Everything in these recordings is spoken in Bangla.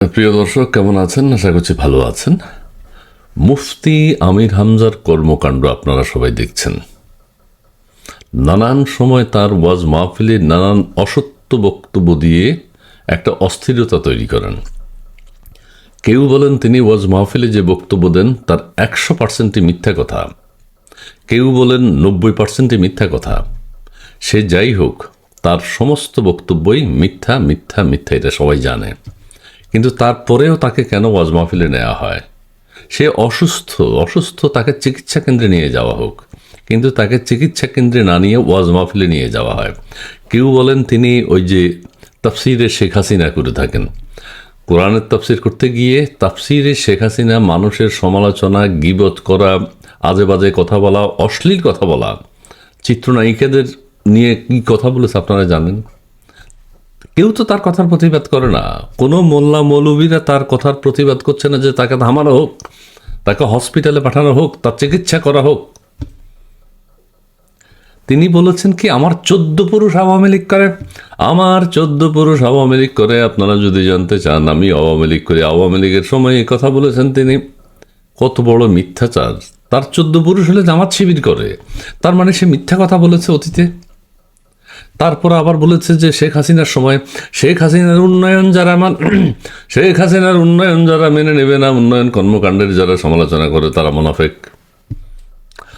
প্রিয় দর্শক, কেমন আছেন? আশা করছি ভালো আছেন। মুফতি আমির হামজার কর্মকাণ্ড আপনারা সবাই দেখছেন। নানান সময় তার ওয়াজ মাহফিলে নানান অসত্য বক্তব্য দিয়ে একটা অস্থিরতা তৈরি করেন। কেউ বলেন তিনি ওয়াজ মাহফিলে যে বক্তব্য দেন, তার একশো পার্সেন্টই মিথ্যা কথা। কেউ বলেন নব্বই পার্সেন্টই মিথ্যা কথা। সে যাই হোক, তার সমস্ত বক্তব্যই মিথ্যা মিথ্যা মিথ্যা, এটা সবাই জানে। কিন্তু তারপরেও তাকে কেন ওয়াজ মাহফিলে নেওয়া হয়? সে অসুস্থ অসুস্থ তাকে চিকিৎসা কেন্দ্রে নিয়ে যাওয়া হোক। কিন্তু তাকে চিকিৎসা কেন্দ্রে না নিয়ে ওয়াজ মাহফিলে নিয়ে যাওয়া হয়। কেউ বলেন তিনি ওই যে তাফসিরে শেখ হাসিনা করে থাকেন। কোরআনের তাফসির করতে গিয়ে তাফসিরে শেখ হাসিনা মানুষের সমালোচনা, গিবত করা আজে বাজে কথা বলা, অশ্লীল কথা বলা, চিত্রনায়িকাদের নিয়ে কি কথা বলেছে আপনারা জানেন? কেউ তো তার কথার প্রতিবাদ করে না। কোনো মোল্লা মৌলবীরা তার কথার প্রতিবাদ করছে না যে তাকে থামানো হোক, তাকে হসপিটালে পাঠানো হোক, তার চিকিৎসা করা হোক। তিনি বলেছেন কি, আমার চোদ্দ পুরুষ আওয়ামী লীগ করে। আমার চোদ্দ পুরুষ আওয়ামী লীগ করে, আপনারা যদি জানতে চান, আমি আওয়ামী লীগ করি আওয়ামী লীগের সময় এই কথা বলেছেন তিনি। কত বড় মিথ্যাচার। তার চোদ্দ পুরুষ হলে জামাত শিবির করে। তার মানে সে মিথ্যা কথা বলেছে অতীতে। তারপর আবার বলেছে যে শেখ হাসিনার সময়, শেখ হাসিনার উন্নয়ন যারা মান, শেখ হাসিনার উন্নয়ন যারা মেনে নেবে না, উন্নয়ন কর্মকাণ্ডের যারা সমালোচনা করে তারা মোনাফেক।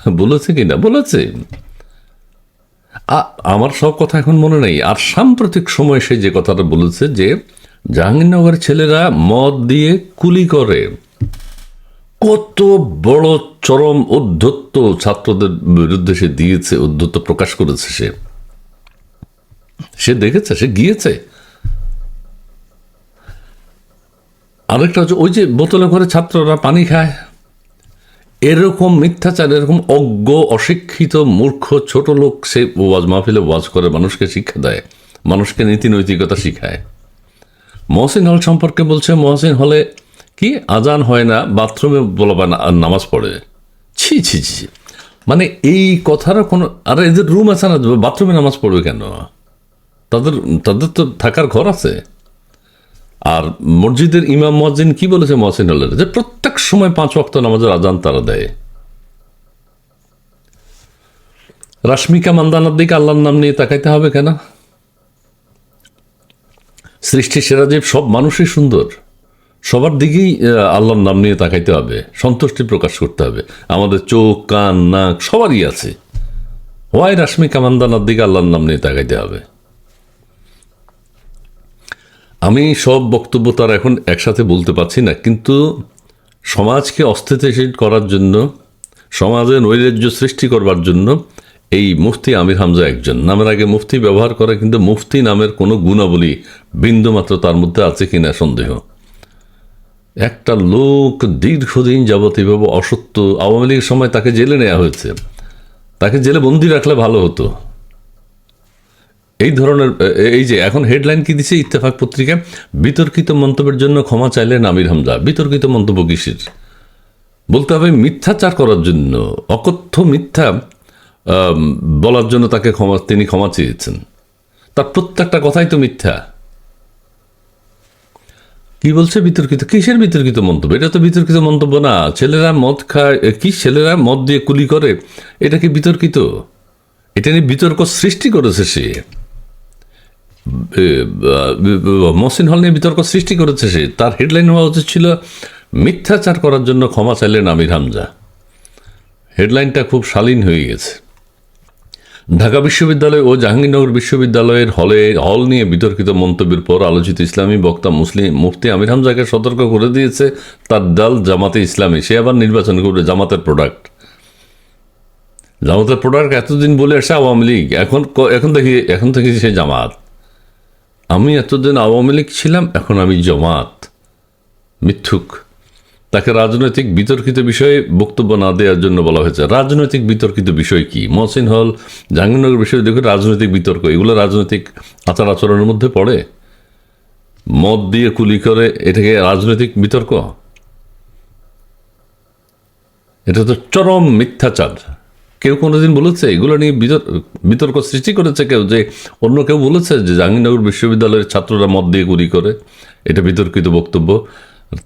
বলেছে কি না? বলেছে। আমার সব কথা এখন মনে নেই। আর সাম্প্রতিক সময় সে যে কথাটা বলেছে যে, জাহাঙ্গীরনগরের ছেলেরা মদ দিয়ে কুলি করে। কত বড় চরম উদ্ধত্ত ছাত্রদের বিরুদ্ধে সে দিয়েছে, উদ্ধত্ত প্রকাশ করেছে সে। সে দেখেছে, সে গিয়েছে। আরেকটা হচ্ছে, ওই যে বোতলে করে ছাত্ররা পানি খায়। এরকম মিথ্যাচার, এরকম অজ্ঞ, অশিক্ষিত, মূর্খ, ছোট লোক সে ওয়াজ মাহফিলে ওয়াজ করে, মানুষকে শিক্ষা দেয়, মানুষকে নীতি নৈতিকতা শিখায়। মহসিন হল সম্পর্কে বলছে, মহসিন হলে কি? আজান হয় না, বাথরুমে বলবা না নামাজ পড়ে। ছি ছি ছি মানে এই কথারও কোনো, আর এদের রুম আছে না, বাথরুমে নামাজ পড়বে কেন? তাদের তাদের তো থাকার ঘর আছে। আর মসজিদের ইমাম মসজিদ কি বলেছে মহসিন হলের যে প্রত্যেক সময় পাঁচ ওয়াক্ত নামাজের আজান তারা দেয়। রাশ্মিকা মান্দানার দিকে আল্লাহর নাম নিয়ে তাকাইতে হবে কেন? সৃষ্টি সেরাজীব সব মানুষই সুন্দর। সবার দিকেই আল্লাহর নাম নিয়ে তাকাইতে হবে। সন্তুষ্টি প্রকাশ করতে হবে। আমাদের চোখ, কান, নাক সবারই আছে। ওয়াই রাশ্মিকা মান্দানার দিকে আল্লাহর নাম নিয়ে তাকাইতে হবে? আমি সব বক্তব্য তার এখন একসাথে বলতে পারছি না, কিন্তু সমাজকে অস্থিতিশীল করার জন্য, সমাজে নৈরাজ্য সৃষ্টি করবার জন্য এই মুফতি আমির হামজা একজন। নামের আগে মুফতি ব্যবহার করে, কিন্তু মুফতি নামের কোনো গুণাবলী বিন্দুমাত্র তার মধ্যে আছে কিনা সন্দেহ। একটা লোক দীর্ঘদিন যাবত এভাবে অসত্য, আওয়ামী লীগের সময় তাকে জেলে নেওয়া হয়েছে। তাকে জেলে বন্দি রাখলে ভালো হতো। এই ধরনের এই যে এখন হেডলাইন কি দিছে ইত্তেফাক পত্রিকা? বিতর্কিত মন্তব্যের জন্য ক্ষমা চাইলেন আমির হামজা। বিতর্কিত মন্তব্য কিসের? বলতে হবে মিথ্যাচার করার জন্য, অকথ্য মিথ্যা বলার জন্য তাকে ক্ষমা, তিনি ক্ষমা চেয়েছেন। তার প্রত্যেকটা কথাই তো মিথ্যা। কি বলছে বিতর্কিত? কিসের বিতর্কিত মন্তব্য? এটা তো বিতর্কিত মন্তব্য না। ছেলেরা মদ খায় কি ছেলেরা মদ দিয়ে কুলি করে? এটা কি বিতর্কিত? এটা নিয়ে বিতর্ক সৃষ্টি করেছে সে। মহসিন হল নিয়ে বিতর্ক সৃষ্টি করেছে সে। তার হেডলাইন হওয়া উচিত ছিল, মিথ্যাচার করার জন্য ক্ষমা চাইলেন আমির হামজা। হেডলাইনটা খুব শালীন হয়ে গেছে। ঢাকা বিশ্ববিদ্যালয় ও জাহাঙ্গীরনগর বিশ্ববিদ্যালয়ের হলে, হল নিয়ে বিতর্কিত মন্তব্যের পর আলোচিত ইসলামী বক্তা মুসলিম মুফতি আমির হামজাকে সতর্ক করে দিয়েছে তার দল জামাতে ইসলামী। সে আবার নির্বাচন করবে জামাতের প্রোডাক্ট জামাতের প্রোডাক্ট এতদিন বলে আসে আওয়ামী লীগ। এখন এখন দেখি, এখন থেকে সে জামাত। আমি এতদিন আওয়ামী লীগ ছিলাম, এখন আমি জামাত। মিথ্যুক। তাকে রাজনৈতিক বিতর্কিত বিষয়ে বক্তব্য না দেওয়ার জন্য বলা হয়েছে। রাজনৈতিক বিতর্কিত বিষয় কি? মহসিন হল, জাহাঙ্গীরনগর বিষয়ে দেখুন, রাজনৈতিক বিতর্ক, এগুলো রাজনৈতিক আচার আচরণের মধ্যে পড়ে? মদ দিয়ে কুলি করে, এটাকে রাজনৈতিক বিতর্ক? এটা তো চরম মিথ্যাচার। কেউ কোনোদিন বলেছে, এগুলো নিয়ে বিতর- বিতর্ক সৃষ্টি করেছে কেউ যে অন্য কেউ বলেছে যে জাহাঙ্গীরনগর বিশ্ববিদ্যালয়ের ছাত্ররা মত দিয়ে গুলি করে। এটা বিতর্কিত বক্তব্য।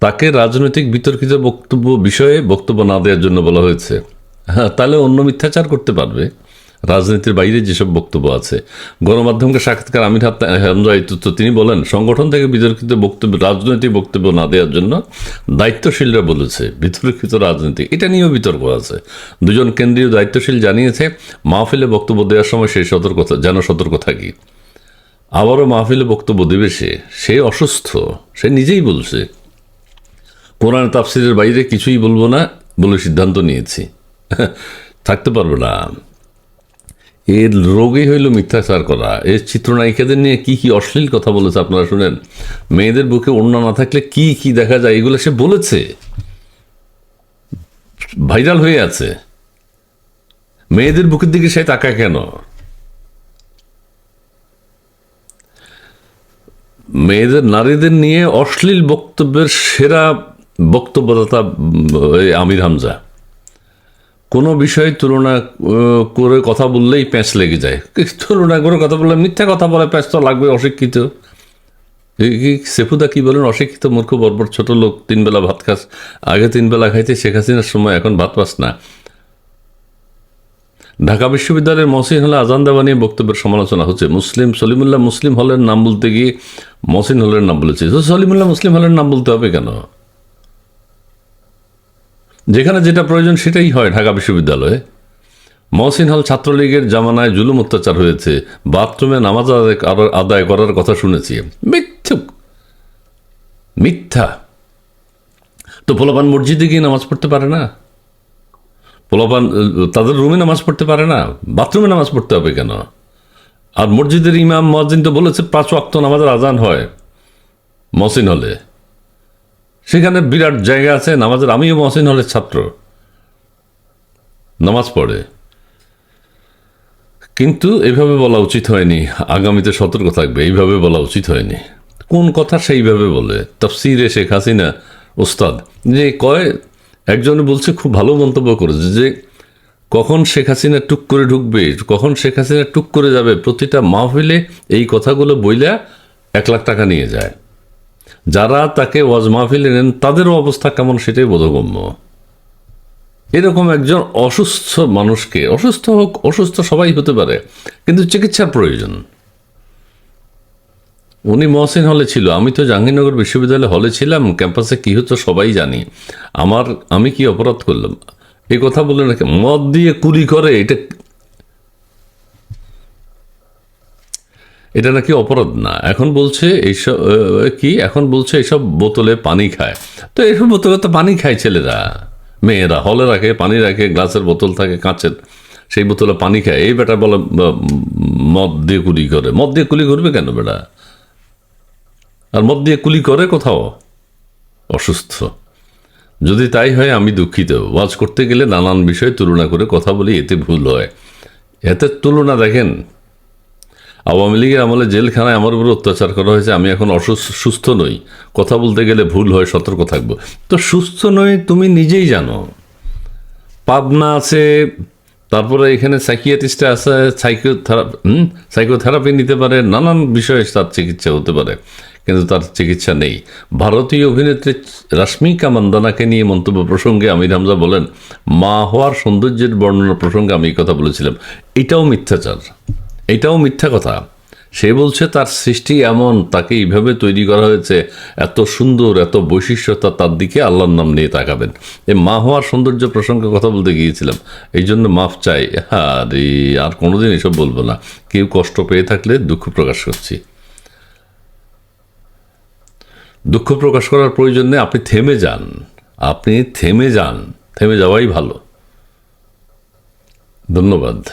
তাকে রাজনৈতিক বিতর্কিত বক্তব্য বিষয়ে বক্তব্য না দেওয়ার জন্য বলা হয়েছে। হ্যাঁ তাহলে অন্য মিথ্যাচার করতে পারবে। রাজনীতির বাইরে যেসব বক্তব্য আছে। গণমাধ্যমকে সাক্ষাৎকার আমির হামজা তিনি বলেন, সংগঠন থেকে বিতর্কিত বক্তব্য, রাজনৈতিক বক্তব্য না দেওয়ার জন্য দায়িত্বশীলরা বলেছে, বিতর্কিত রাজনীতি। এটা নিয়েও বিতর্ক আছে। দুজন কেন্দ্রীয় দায়িত্বশীল জানিয়েছে, মাহফিলে বক্তব্য দেওয়ার সময় সেই সতর্কতা, যেন সতর্ক থাকি। আবারও মাহফিলে বক্তব্য দেবে সে। সে অসুস্থ। সে নিজেই বলছে, কোরআন তাফসিরের বাইরে কিছুই বলব না বলে সিদ্ধান্ত নিয়েছি। থাকতে পারবে না। এর রোগই হইল মিথ্যাচার করা। এর চিত্রনায়িকাদের নিয়ে কি কি অশ্লীল কথা বলেছে আপনারা শুনেন? মেয়েদের বুকে ওড়না না থাকলে কি কি দেখা যায় এগুলো সে বলেছে। ভাইরাল হয়ে আছে। মেয়েদের বুকের দিকে সে তাকায় কেন? মেয়েদের নারীদের নিয়ে অশ্লীল বক্তব্যের সেরা বক্তব্যদাতা আমির হামজা। কোনো বিষয়ে তুলনা করে কথা বললেই প্যাঁচ লেগে যায়। তুলনা করে কথা বললে? মিথ্যা কথা বলে প্যাঁচ তো লাগবে, অশিক্ষিত। সেফুদা কি বলেন? অশিক্ষিত মূর্খ বর্বর ছোট লোক, তিনবেলা ভাত খাস। আগে তিনবেলা খাইতে শেখ হাসিনার সময়, এখন ভাত পাস না। ঢাকা বিশ্ববিদ্যালয়ের মহসিন হলে আজান দেওয়া নিয়ে বক্তব্যের সমালোচনা হচ্ছে। মুসলিম সলিমুল্লাহ মুসলিম হলের নাম বলতে গিয়ে মহসিন হলের নাম বলেছে। তো সলিমুল্লাহ মুসলিম হলের নাম বলতে হবে কেন? যেখানে যেটা প্রয়োজন সেটাই হয় ঢাকা বিশ্ববিদ্যালয়ে। মহসিন হল ছাত্রলীগের জামানায় জুলুম অত্যাচার হয়েছে, বাথরুমে নামাজ আদায় করার- কথা শুনেছি। মিথ্যুক মিথ্যা। তো পোলাপান মসজিদে গিয়ে নামাজ পড়তে পারে না? পোলাপান তাদের রুমে নামাজ পড়তে পারে না? বাথরুমে নামাজ পড়তে হবে কেন? আর মসজিদের ইমাম মসজিদ তো বলেছে, পাঁচ ওয়াক্ত নামাজের আজান হয় মহসিন হলে। সেখানে বিরাট জায়গা আছে, নামাজের আমিও মহসিন হলের ছাত্র। নামাজ পড়ে। কিন্তু এভাবে বলা উচিত হয়নি, আগামীতে সতর্ক থাকবে, এইভাবে বলা উচিত হয়নি। কোন কথা সেইভাবে বলে? তফসিরে শেখ হাসিনা ওস্তাদ, যে কয়, একজন বলছে খুব ভালো মন্তব্য করেছে যে, কখন শেখ হাসিনা টুক করে ঢুকবে, কখন শেখ হাসিনা টুক করে যাবে, প্রতিটা মাহফিলে এই কথাগুলো বইলা এক লাখ টাকা নিয়ে যায়। যারা তাকে ওয়াজ মাহফিল নেন তাদেরও অবস্থা কেমন সেটাই বোধগম্য। এরকম একজন অসুস্থ মানুষকে, অসুস্থ হোক, অসুস্থ সবাই হতে পারে, কিন্তু চিকিৎসার প্রয়োজন। উনি মহসিন হলে ছিল, আমি তো জাহাঙ্গীরনগর বিশ্ববিদ্যালয় হলে ছিলাম, ক্যাম্পাসে কি হতো সবাই জানি। আমার, আমি কি অপরাধ করলাম? এই কথা বলে নাকি মদ দিয়ে কুলি করে, এটা এটা নাকি অপরাধ? না, এখন বলছে এইসব কি? এখন বলছে এইসব বোতলে পানি খায়। তো এইসব বোতলে তো পানি খায় ছেলেরা। মেয়েরা, হলে রাখে, পানি রাখে, গ্লাসের বোতল থাকে, কাঁচের, সেই বোতলে পানি খায়। এই বেটা বলে মদ দিয়ে কুলি করে। মদ দিয়ে কুলি করবে কেন বেটা? আর মদ দিয়ে কুলি করে কোথাও? অসুস্থ। যদি তাই হয়, আমি দুঃখিত। ওয়াজ করতে গেলে নানান বিষয়ে তুলনা করে কথা বলি, এতে ভুল হয়। এতে তুলনা দেখেন আওয়ামী লীগের আমলে জেলখানায় আমার উপর অত্যাচার করা হয়েছে, আমি এখন অসুস্থ, সুস্থ নই। কথা বলতে গেলে ভুল হয়, সতর্ক থাকব। তো সুস্থ নই তুমি নিজেই জানো। পাবনা আছে, তারপরে এখানে সাইকিয়াট্রিস্ট আছে সাইকোথেরাপি সাইকোথেরাপি নিতে পারে, নানান বিষয়ে তার চিকিৎসা হতে পারে, কিন্তু তার চিকিৎসা নেই। ভারতীয় অভিনেত্রী রাশ্মিকা মান্দানাকে নিয়ে মন্তব্য প্রসঙ্গে আমির হামজা বলেন, মা হওয়ার সৌন্দর্যের বর্ণনা প্রসঙ্গে আমি কথা বলেছিলাম। এটাও মিথ্যাচার। এটাও মিথ্যা কথা। সে বলছে, তার সৃষ্টি এমন, তাকে এইভাবে তৈরি করা হয়েছে, এত সুন্দর, এত বৈশিষ্ট্যতা তার দিকে আল্লাহর নাম নিয়ে তাকাবেন। এ মা হওয়ার সৌন্দর্য প্রসঙ্গে কথা বলতে গিয়েছিলাম। এই জন্য মাফ চাই। আরে, আর কোনোদিন এসব বলব না। কেউ কষ্ট পেয়ে থাকলে দুঃখ প্রকাশ করছি। দুঃখ প্রকাশ করার প্রয়োজন নেই, আপনি থেমে যান। আপনি থেমে যান। থেমে যাওয়াই ভালো। ধন্যবাদ।